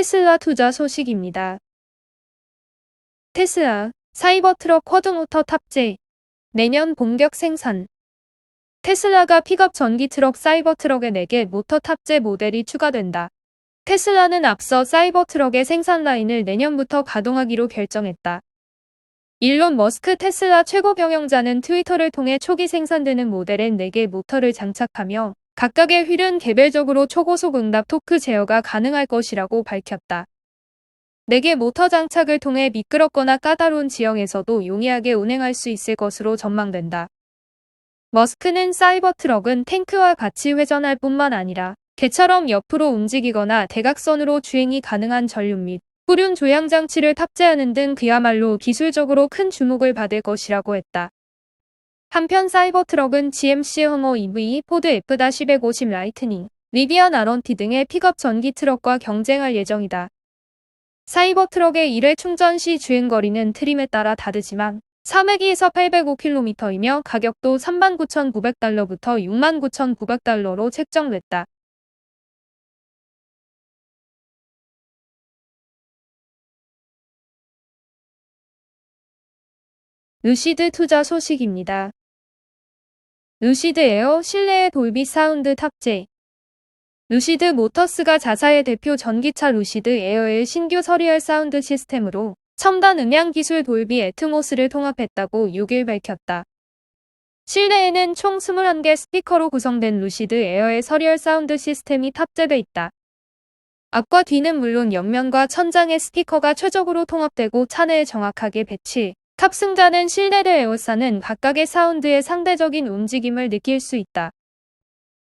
테슬라 투자 소식입니다. 테슬라 사이버트럭 쿼드모터 탑재 내년 본격 생산 테슬라가 픽업 전기 트럭 사이버트럭에 4개 모터 탑재 모델이 추가된다. 테슬라는 앞서 사이버트럭의 생산 라인을 내년부터 가동하기로 결정했다. 일론 머스크 테슬라 최고 경영자는 트위터를 통해 초기 생산되는 모델엔 4개 모터를 장착하며 각각의 휠은 개별적으로 초고속 응답 토크 제어가 가능할 것이라고 밝혔다. 4개 모터 장착을 통해 미끄럽거나 까다로운 지형에서도 용이하게 운행할 수 있을 것으로 전망된다. 머스크는 사이버 트럭은 탱크와 같이 회전할 뿐만 아니라 개처럼 옆으로 움직이거나 대각선으로 주행이 가능한 전륜 및 후륜 조향 장치를 탑재하는 등 그야말로 기술적으로 큰 주목을 받을 것이라고 했다. 한편 사이버 트럭은 GMC 허머 EV, 포드 F-150 라이트닝, 리비안 아런티 등의 픽업 전기 트럭과 경쟁할 예정이다. 사이버 트럭의 1회 충전 시 주행거리는 트림에 따라 다르지만 302에서 805km이며 가격도 39,900달러부터 69,900달러로 책정됐다. 루시드 투자 소식입니다. 루시드 에어 실내에 돌비 사운드 탑재 루시드 모터스가 자사의 대표 전기차 루시드 에어의 신규 서리얼 사운드 시스템으로 첨단 음향 기술 돌비 애트모스를 통합했다고 6일 밝혔다. 실내에는 총 21개 스피커로 구성된 루시드 에어의 서리얼 사운드 시스템이 탑재돼 있다. 앞과 뒤는 물론 옆면과 천장의 스피커가 최적으로 통합되고 차내에 정확하게 배치, 탑승자는 실내를 에워싸는 각각의 사운드의 상대적인 움직임을 느낄 수 있다.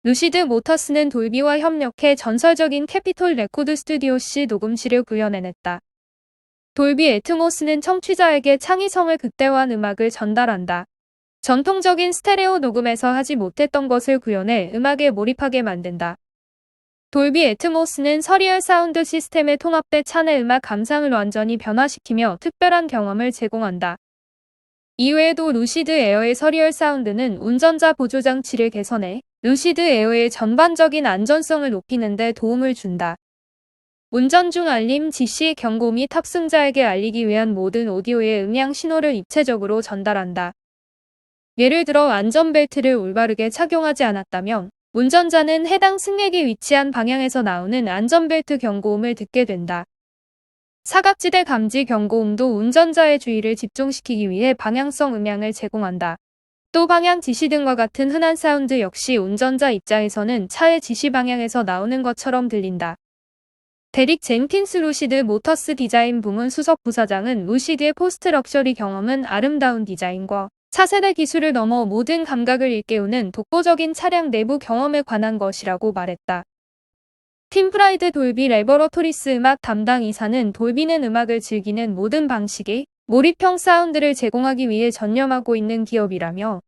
루시드 모터스는 돌비와 협력해 전설적인 캐피톨 레코드 스튜디오 C 녹음실을 구현해냈다. 돌비 애트모스는 청취자에게 창의성을 극대화한 음악을 전달한다. 전통적인 스테레오 녹음에서 하지 못했던 것을 구현해 음악에 몰입하게 만든다. 돌비 애트모스는 서리얼 사운드 시스템에 통합돼 차내 음악 감상을 완전히 변화시키며 특별한 경험을 제공한다. 이외에도 루시드 에어의 서리얼 사운드는 운전자 보조 장치를 개선해 루시드 에어의 전반적인 안전성을 높이는 데 도움을 준다. 운전 중 알림, 지시, 경고 및 탑승자에게 알리기 위한 모든 오디오의 음향 신호를 입체적으로 전달한다. 예를 들어 안전벨트를 올바르게 착용하지 않았다면 운전자는 해당 승객이 위치한 방향에서 나오는 안전벨트 경고음을 듣게 된다. 사각지대 감지 경고음도 운전자의 주의를 집중시키기 위해 방향성 음향을 제공한다. 또 방향 지시 등과 같은 흔한 사운드 역시 운전자 입장에서는 차의 지시 방향에서 나오는 것처럼 들린다. 데릭 젠킨스 루시드 모터스 디자인 부문 수석 부사장은 루시드의 포스트 럭셔리 경험은 아름다운 디자인과 차세대 기술을 넘어 모든 감각을 일깨우는 독보적인 차량 내부 경험에 관한 것이라고 말했다. 팀프라이드 돌비 레버러토리스 음악 담당 이사는 돌비는 음악을 즐기는 모든 방식의 몰입형 사운드를 제공하기 위해 전념하고 있는 기업이라며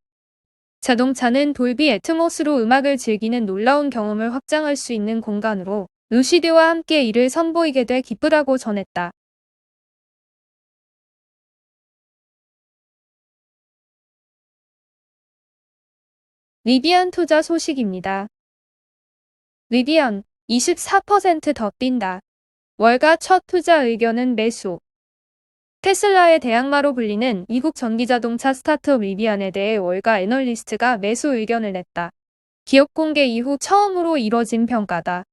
자동차는 돌비 애트모스로 음악을 즐기는 놀라운 경험을 확장할 수 있는 공간으로 루시드와 함께 이를 선보이게 돼 기쁘다고 전했다. 리비안 투자 소식입니다. 리비안 24%더 뛴다. 월가 첫 투자 의견은 매수. 테슬라의 대항마로 불리는 미국 전기자동차 스타트업 리비안에 대해 월가 애널리스트가 매수 의견을 냈다. 기업 공개 이후 처음으로 이뤄진 평가다.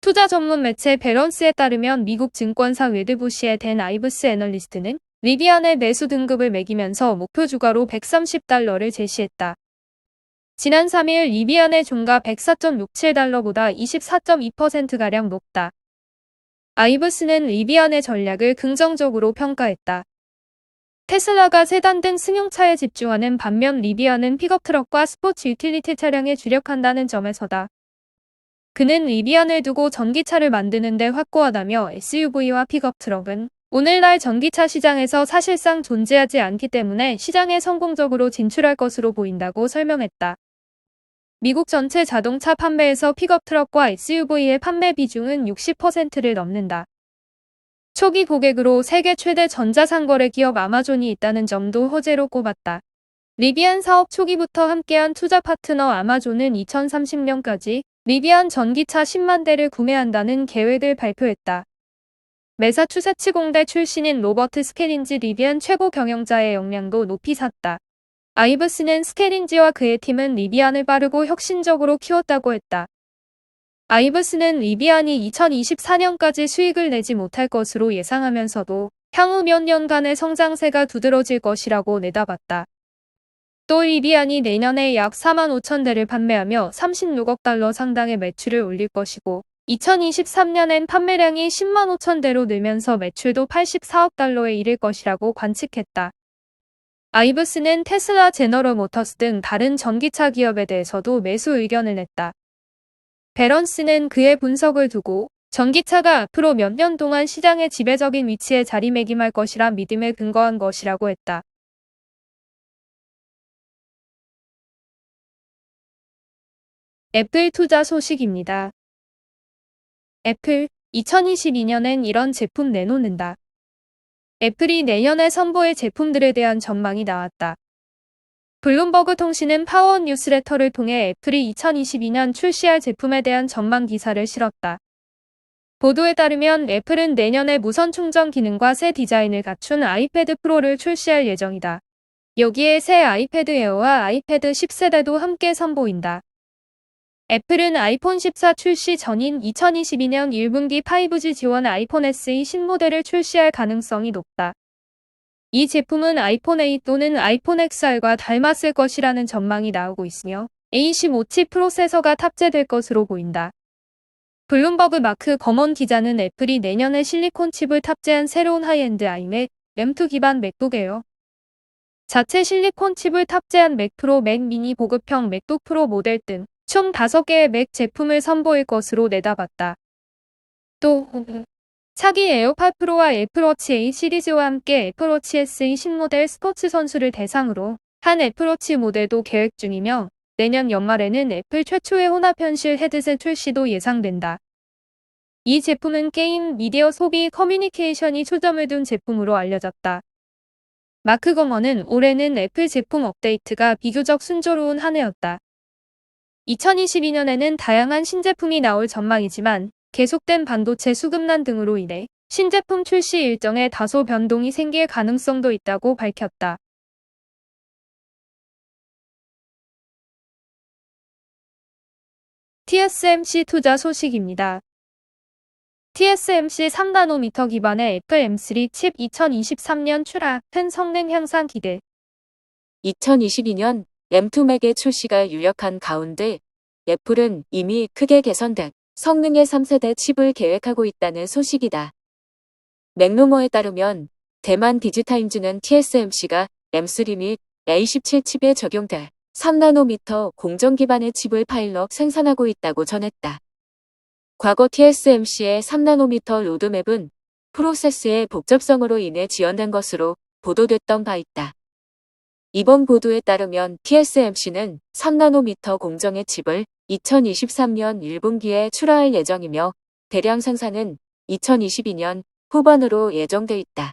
투자 전문 매체 밸런스에 따르면 미국 증권사 웨드부시의 댄 아이브스 애널리스트는 리비안의 매수 등급을 매기면서 목표 주가로 130달러를 제시했다. 지난 3일 리비안의 종가 104.67달러보다 24.2%가량 높다. 아이브스는 리비안의 전략을 긍정적으로 평가했다. 테슬라가 세단 등 승용차에 집중하는 반면 리비안은 픽업 트럭과 스포츠 유틸리티 차량에 주력한다는 점에서다. 그는 리비안을 두고 전기차를 만드는 데 확고하다며 SUV와 픽업 트럭은 오늘날 전기차 시장에서 사실상 존재하지 않기 때문에 시장에 성공적으로 진출할 것으로 보인다고 설명했다. 미국 전체 자동차 판매에서 픽업 트럭과 SUV의 판매 비중은 60%를 넘는다. 초기 고객으로 세계 최대 전자상거래 기업 아마존이 있다는 점도 호재로 꼽았다. 리비안 사업 초기부터 함께한 투자 파트너 아마존은 2030년까지 리비안 전기차 10만 대를 구매한다는 계획을 발표했다. 매사추세츠 공대 출신인 로버트 스케린지 리비안 최고 경영자의 역량도 높이 샀다. 아이브스는 스케린지와 그의 팀은 리비안을 빠르고 혁신적으로 키웠다고 했다. 아이브스는 리비안이 2024년까지 수익을 내지 못할 것으로 예상하면서도 향후 몇 년간의 성장세가 두드러질 것이라고 내다봤다. 또 리비안이 내년에 약 4만 5천 대를 판매하며 36억 달러 상당의 매출을 올릴 것이고 2023년엔 판매량이 10만 5천 대로 늘면서 매출도 84억 달러에 이를 것이라고 관측했다. 아이브스는 테슬라 제너럴 모터스 등 다른 전기차 기업에 대해서도 매수 의견을 냈다. 베런스는 그의 분석을 두고 전기차가 앞으로 몇 년 동안 시장의 지배적인 위치에 자리매김할 것이라 믿음에 근거한 것이라고 했다. 애플 투자 소식입니다. 애플 2022년엔 이런 제품 내놓는다. 애플이 내년에 선보일 제품들에 대한 전망이 나왔다. 블룸버그 통신은 파워 뉴스레터를 통해 애플이 2022년 출시할 제품에 대한 전망 기사를 실었다. 보도에 따르면 애플은 내년에 무선 충전 기능과 새 디자인을 갖춘 아이패드 프로를 출시할 예정이다. 여기에 새 아이패드 에어와 아이패드 10세대도 함께 선보인다. 애플은 아이폰 14 출시 전인 2022년 1분기 5G 지원 아이폰 SE 신모델을 출시할 가능성이 높다. 이 제품은 아이폰 8 또는 아이폰 XR과 닮았을 것이라는 전망이 나오고 있으며 A15칩 프로세서가 탑재될 것으로 보인다. 블룸버그 마크 검언 기자는 애플이 내년에 실리콘 칩을 탑재한 새로운 하이엔드 아이맥 M2 기반 맥북 에어 자체 실리콘 칩을 탑재한 맥 프로, 맥 미니 보급형 맥북 프로 모델 등 총 5개의 맥 제품을 선보일 것으로 내다봤다. 또 차기 에어팟 프로와 애플워치 A 시리즈와 함께 애플워치 SE 신모델 스포츠 선수를 대상으로 한 애플워치 모델도 계획 중이며 내년 연말에는 애플 최초의 혼합 현실 헤드셋 출시도 예상된다. 이 제품은 게임, 미디어 소비, 커뮤니케이션이 초점을 둔 제품으로 알려졌다. 마크 거먼은 올해는 애플 제품 업데이트가 비교적 순조로운 한 해였다. 2022년에는 다양한 신제품이 나올 전망이지만 계속된 반도체 수급난 등으로 인해 신제품 출시 일정에 다소 변동이 생길 가능성도 있다고 밝혔다. TSMC 투자 소식입니다. TSMC 3나노미터 기반의 애플 M3 칩 2023년 출하 큰 성능 향상 기대 2022년 M2 맥의 출시가 유력한 가운데 애플은 이미 크게 개선된 성능의 3세대 칩을 계획하고 있다는 소식이다. 맥루머에 따르면 대만 디지타임즈는 TSMC가 M3 및 A17 칩에 적용될 3나노미터 공정 기반의 칩을 파일럿 생산하고 있다고 전했다. 과거 TSMC의 3나노미터 로드맵은 프로세스의 복잡성으로 인해 지연된 것으로 보도됐던 바 있다. 이번 보도에 따르면 TSMC는 3나노미터 공정의 칩을 2023년 1분기에 출하할 예정이며 대량 생산은 2022년 후반으로 예정돼 있다.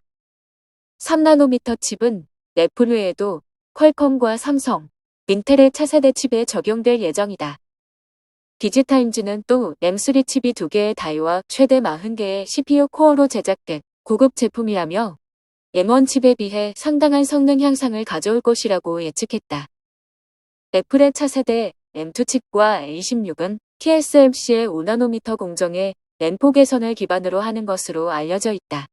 3나노미터 칩은 애플 외에도 퀄컴과 삼성, 인텔의 차세대 칩에 적용될 예정이다. 디지타임즈는 또 M3 칩이 2개의 다이와 최대 40개의 CPU 코어로 제작된 고급 제품이라며 M1 칩에 비해 상당한 성능 향상을 가져올 것이라고 예측했다. 애플의 차세대 M2 칩과 A16은 TSMC의 5나노미터 공정의 랜포 개선을 기반으로 하는 것으로 알려져 있다.